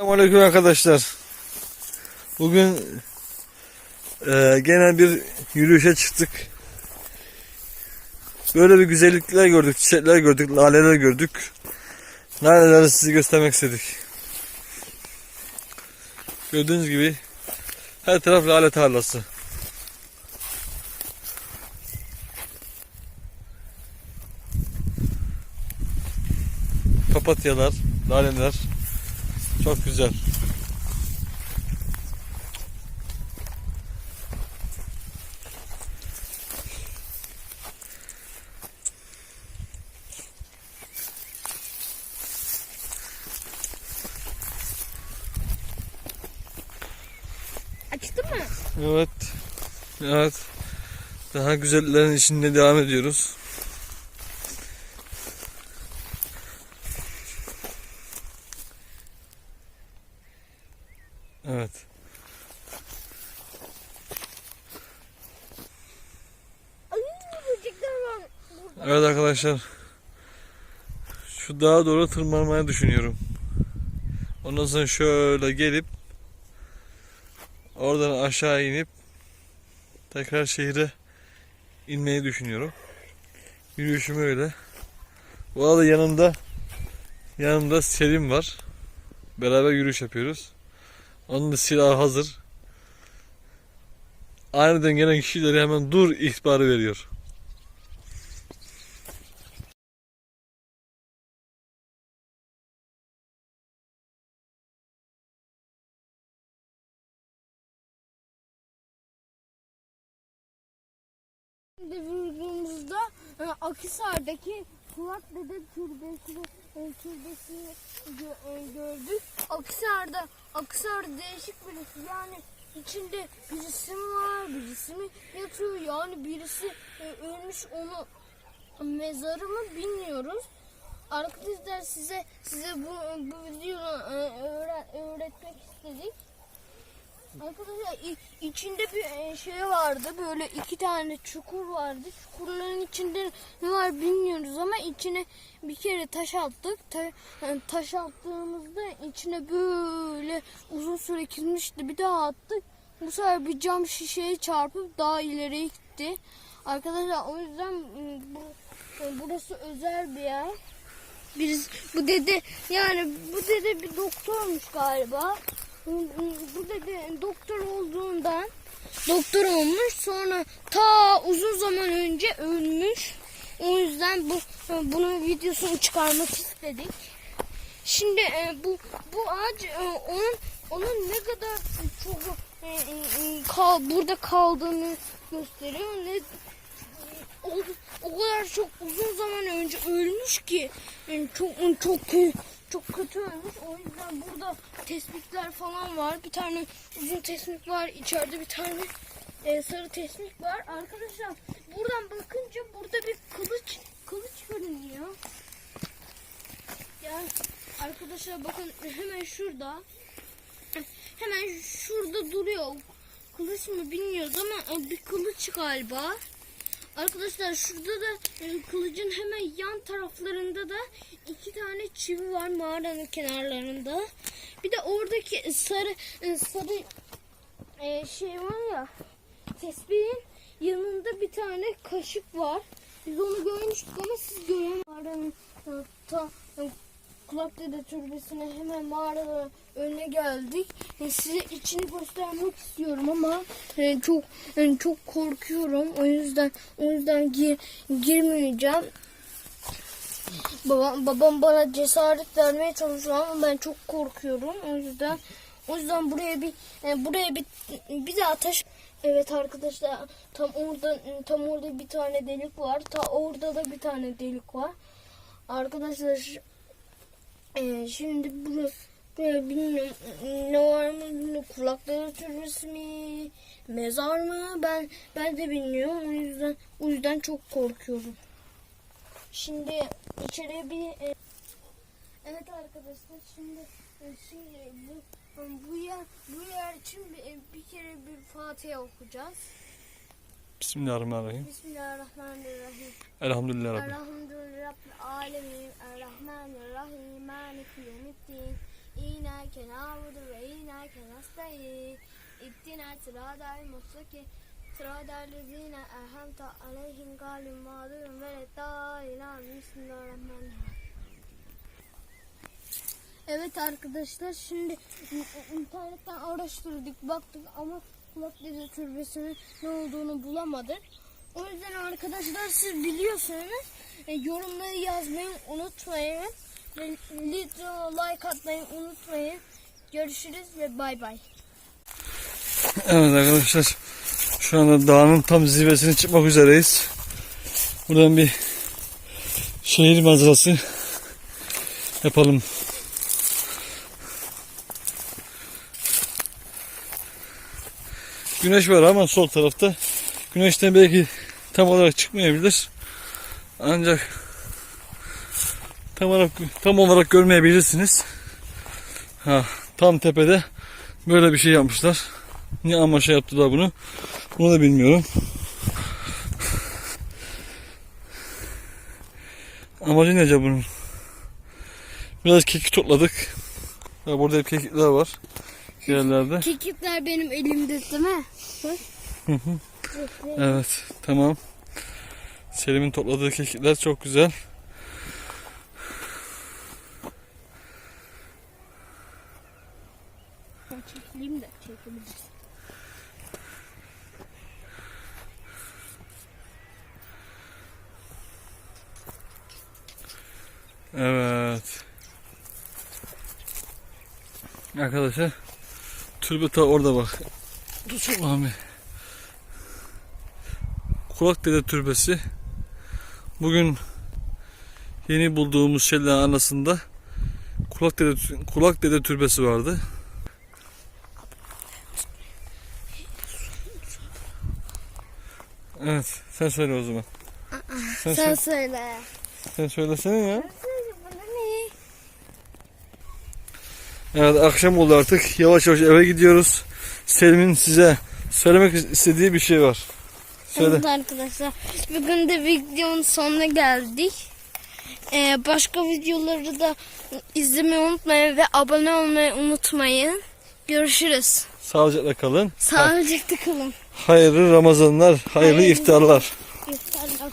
Selamünaleyküm arkadaşlar. Bugün e, genel bir yürüyüşe çıktık. Böyle bir güzellikler gördük, çiçekler gördük, laleler gördük. Laleleri size göstermek istedik. Gördüğünüz gibi her taraf lale tarlası. Papatyalar, laleler çok güzel. Açtı mı? Evet. Evet. Daha güzellerin içinde devam ediyoruz. Evet. Evet arkadaşlar. Şu dağa doğru tırmanmayı düşünüyorum. Ondan sonra şöyle gelip oradan aşağı inip tekrar şehre inmeyi düşünüyorum. Yürüyüşüm öyle. Bu arada yanımda yanımda Selim var. Beraber yürüyüş yapıyoruz. Onun da silahı hazır. Aniden gelen kişileri hemen dur ihbarı veriyor. Şimdi vurduğumuzda e, Akhisar'daki Kulak Dede Türbesi türbesini e, gördük. Akhisar'da Akhisar değişik birisi yani içinde birisi mi var birisi mi yatıyor yani birisi e, ölmüş onu mezarı mı bilmiyoruz. Arkadaşlar size size bu bu videoyu e, öğre- öğretmek istedik. Arkadaşlar içinde bir e, şey vardı böyle iki tane çukur vardı. Çukurların içinde ne var bilmiyoruz ama içine bir kere taş attık. Ta- yani taş attığımızda içine böyle uzun süre girmişti. Bir daha attık. Bu sefer bir cam şişeye çarpıp daha ileriye gitti. Arkadaşlar o yüzden bu, e, burası özel bir yer. Birisi, bu dede yani bu dede bir doktormuş galiba. Bu dede doktor olduğundan doktor olmuş sonra ta uzun zaman önce ölmüş. O yüzden bu bunun videosunu çıkarmak istedik. Şimdi e, bu bu ağaç e, onun onun ne kadar çok e, kal, burada kaldığını gösteriyor. Ne o, o kadar çok uzun zaman önce ölmüş ki yani çok çok çok kötü ölmüş. O yüzden burada tespitler falan var. Bir tane uzun tespit var. İçeride bir tane e, sarı tespit var. Arkadaşlar buradan bakınca burada bir kılıç kılıç görünüyor. Yani arkadaşlar bakın hemen şurada hemen şurada duruyor. Kılıç mı bilmiyoruz ama bir kılıç galiba. Arkadaşlar şurada da e, kılıcın hemen yan taraflarında da iki tane çivi var mağaranın kenarlarında. Bir de oradaki sarı e, sarı e, şey var ya tespihin yanında bir tane kaşık var. Biz onu görmüştük ama siz göremediniz. Mağaranın e, ta, e, Kulak Dede Türbesi'ne hemen mağaranın önüne geldik. E, size içini göstermek istiyorum ama e, çok e, çok korkuyorum. O yüzden o yüzden gir, girmeyeceğim. Babam, babam bana cesaret vermeye çalışıyor ama ben çok korkuyorum. O yüzden o yüzden buraya bir e, buraya bir bir daha taş Evet arkadaşlar tam orada tam orada bir tane delik var. Ta orada da bir tane delik var. Arkadaşlar ee, şimdi bunu böyle bilmiyorum ne var mı bilmiyorum kulakları türbesi mi mezar mı ben ben de bilmiyorum o yüzden o yüzden çok korkuyorum. Şimdi içeriye bir e, evet arkadaşlar şimdi e, şimdi bu bu yer bu yer için bir, bir kere bir Fatiha okuyacağız. Bismillahirrahmanirrahim. Bismillahirrahmanirrahim. Elhamdülillah Rabbil. Elhamdülillah Rabbil alemin. Errahmanirrahim. Maliki yevmiddin. İnâke nâbudu ve inâke nasta'in. İttina sıradel muslaki. Sıradel lezîne erhamta aleyhim galim mağdurum ve lettâ ilâ. Bismillahirrahmanirrahim. Evet arkadaşlar şimdi internetten araştırdık baktık ama kulak dede türbesinin ne olduğunu bulamadık. O yüzden arkadaşlar siz biliyorsanız e, yorumları yazmayı unutmayın. Ve lütfen like atmayı unutmayın. Görüşürüz ve bay bay. Evet arkadaşlar şu anda dağın tam zirvesine çıkmak üzereyiz. Buradan bir şehir manzarası yapalım. Güneş var ama sol tarafta. Güneşten belki tam olarak çıkmayabilir. Ancak tam olarak tam olarak görmeyebilirsiniz. Ha, tam tepede böyle bir şey yapmışlar. Ne amaçla yaptılar bunu? Bunu da bilmiyorum. Amacı ne acaba bunun? Biraz kekik topladık. Ya burada hep kekikler var. Yerlerde. Kekikler benim elimde değil mi? Evet, tamam. Selim'in topladığı kekikler çok güzel. Çekileyim de çekebiliriz. Evet. Arkadaşlar türbe ta orada bak. Dur abi. Kulak Dede Türbesi. Bugün yeni bulduğumuz şeylerin arasında Kulak Dede, Kulak Dede Türbesi vardı. Evet, sen söyle o zaman. Sen sen, söyle. sen söylesene ya. Bana ne? Evet akşam oldu artık. Yavaş yavaş eve gidiyoruz. Selim'in size söylemek istediği bir şey var. Söyle. Evet arkadaşlar. Bugün de videonun sonuna geldik. Ee, başka videoları da izlemeyi unutmayın ve abone olmayı unutmayın. Görüşürüz. Sağlıcakla kalın. Sağlıcakla kalın. Hayırlı Ramazanlar, hayırlı Hayırlı- iftarlar. İftarlar.